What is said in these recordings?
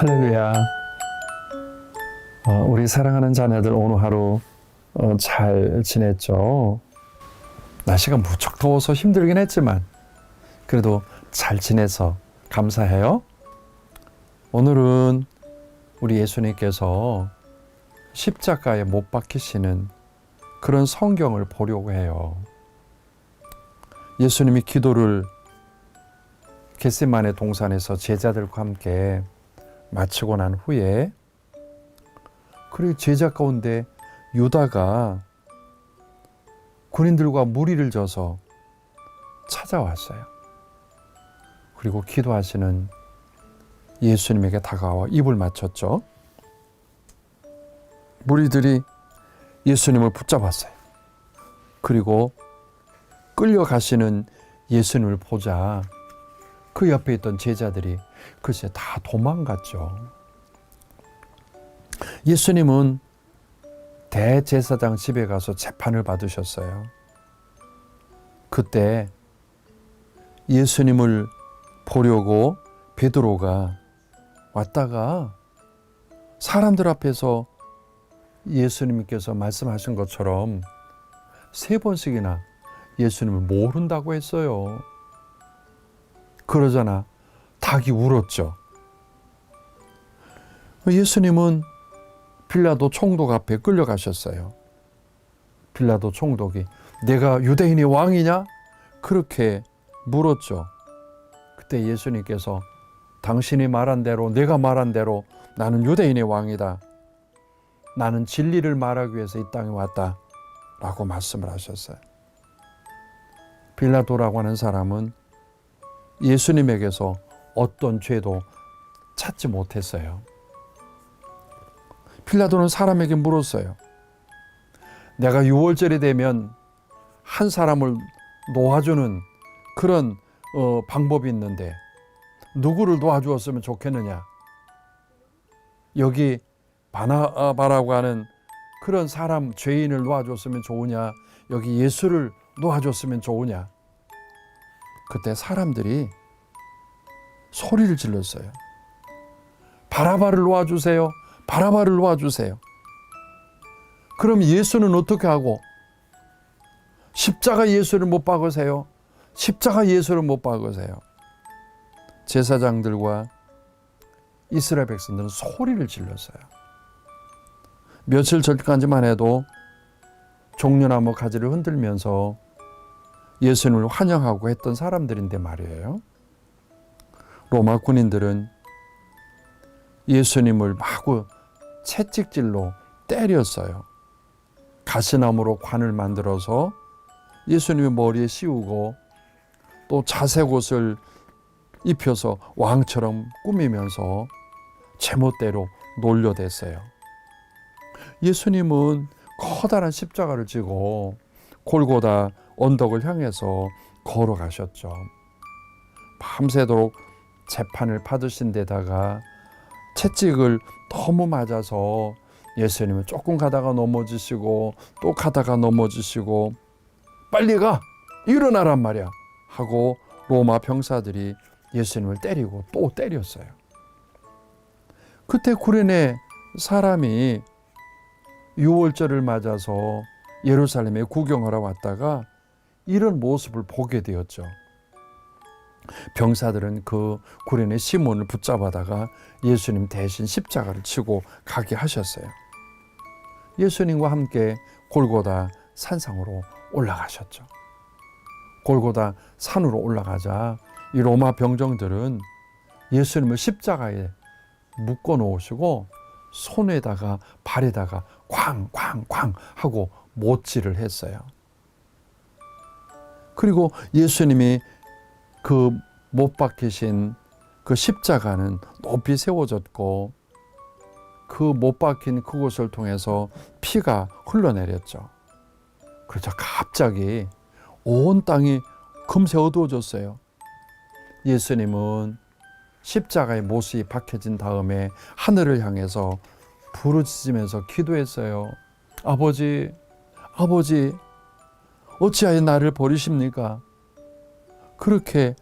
할렐루야. 어, 우리 사랑하는 자녀들 오늘 하루 어, 잘 지냈죠? 날씨가 무척 더워서 힘들긴 했지만 그래도 잘 지내서 감사해요. 오늘은 우리 예수님께서 십자가에 못 박히시는 그런 성경을 보려고 해요. 예수님이 기도를 겟세만의 동산에서 제자들과 함께 마치고 난 후에 그리고 제자 가운데 유다가 군인들과 무리를 져서 찾아왔어요. 그리고 기도하시는 예수님에게 다가와 입을 맞췄죠. 무리들이 예수님을 붙잡았어요. 그리고 끌려가시는 예수님을 보자 그 옆에 있던 제자들이 글쎄 다 도망갔죠. 예수님은 대제사장 집에 가서 재판을 받으셨어요. 그때 예수님을 보려고 베드로가 왔다가 사람들 앞에서 예수님께서 말씀하신 것처럼 세 번씩이나 예수님을 모른다고 했어요. 그러잖아. 닭이 울었죠. 예수님은 빌라도 총독 앞에 끌려가셨어요. 빌라도 총독이 내가 유대인의 왕이냐? 그렇게 물었죠. 그때 예수님께서 당신이 말한 대로 내가 말한 대로 나는 유대인의 왕이다. 나는 진리를 말하기 위해서 이 땅에 왔다. 라고 말씀을 하셨어요. 빌라도라고 하는 사람은 예수님에게서 어떤 죄도 찾지 못했어요. 필라도는 사람에게 물었어요. 내가 6월절이 되면 한 사람을 놓아주는 그런 어, 방법이 있는데 누구를 놓아주었으면 좋겠느냐? 여기 바나바라고 하는 그런 사람 죄인을 놓아줬으면 좋으냐? 여기 예수를 놓아줬으면 좋으냐? 그때 사람들이 소리를 질렀어요. 바라바를 놓아주세요. 바라바를 놓아주세요. 그럼 예수는 어떻게 하고? 십자가 예수를 못 박으세요. 십자가 예수를 못 박으세요. 제사장들과 이스라엘 백성들은 소리를 질렀어요. 며칠 전까지만 해도 종려나무 가지를 흔들면서 예수님을 환영하고 했던 사람들인데 말이에요. 로마 군인들은 예수님을 마구 채찍질로 때렸어요. 가시나무로 관을 만들어서 예수님의 머리에 씌우고 또 자색 옷을 입혀서 왕처럼 꾸미면서 제멋대로 놀려댔어요. 예수님은 커다란 십자가를 지고 골고다 언덕을 향해서 걸어가셨죠. 밤새도록 재판을 받으신 데다가 채찍을 너무 맞아서 예수님은 조금 가다가 넘어지시고 또 가다가 넘어지시고 빨리 가 일어나란 말이야 하고 로마 병사들이 예수님을 때리고 또 때렸어요. 그때 구레네 사람이 6월절을 맞아서 예루살렘에 구경하러 왔다가 이런 모습을 보게 되었죠. 병사들은 그 구레네 시몬을 붙잡아다가 예수님 대신 십자가를 치고 가게 하셨어요. 예수님과 함께 골고다 산상으로 올라가셨죠. 골고다 산으로 올라가자 이 로마 병정들은 예수님을 십자가에 묶어 놓으시고 손에다가 발에다가 쾅쾅쾅 하고 못질을 했어요. 그리고 예수님이 그 못 박히신 그 십자가는 높이 세워졌고 그 못 박힌 그곳을 통해서 피가 흘러내렸죠. 그래서 갑자기 온 땅이 금세 어두워졌어요. 예수님은 십자가의 못이 박혀진 다음에 하늘을 향해서 부르짖으면서 기도했어요. 아버지, 아버지, 어찌하여 나를 버리십니까? 그렇게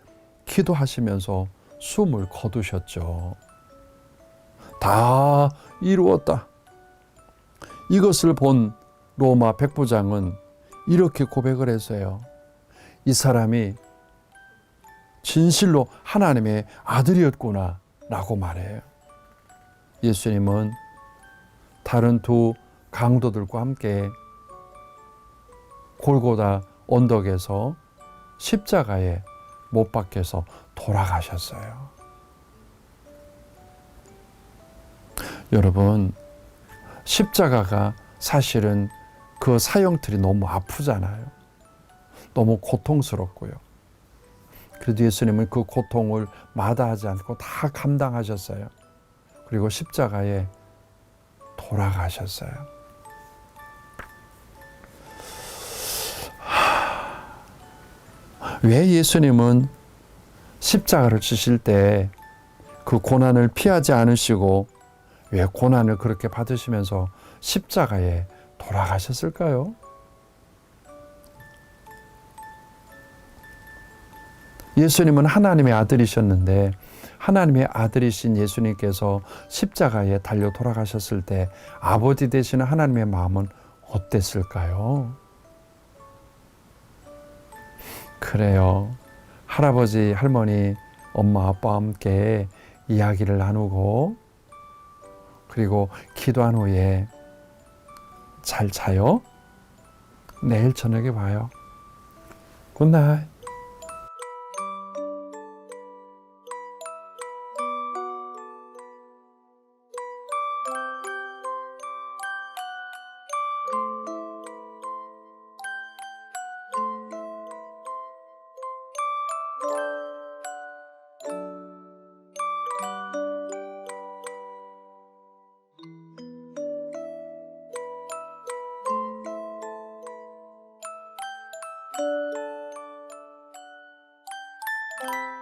기도하시면서 숨을 거두셨죠. 다 이루었다. 이것을 본 로마 백부장은 이렇게 고백을 했어요. 이 사람이 진실로 하나님의 아들이었구나 라고 말해요. 예수님은 다른 두 강도들과 함께 골고다 언덕에서 십자가에 못 박혀서 돌아가셨어요. 여러분, 십자가가 사실은 그 사형틀이 너무 아프잖아요. 너무 고통스럽고요. 그래도 예수님은 그 고통을 마다하지 않고 다 감당하셨어요. 그리고 십자가에 돌아가셨어요. 왜 예수님은 십자가를 지실 때 그 고난을 피하지 않으시고 왜 고난을 그렇게 받으시면서 십자가에 돌아가셨을까요? 예수님은 하나님의 아들이셨는데 하나님의 아들이신 예수님께서 십자가에 달려 돌아가셨을 때 아버지 되시는 하나님의 마음은 어땠을까요? 그래요. 할아버지, 할머니, 엄마, 아빠와 함께 이야기를 나누고 그리고 기도한 후에 잘 자요. 내일 저녁에 봐요. 굿나잇. you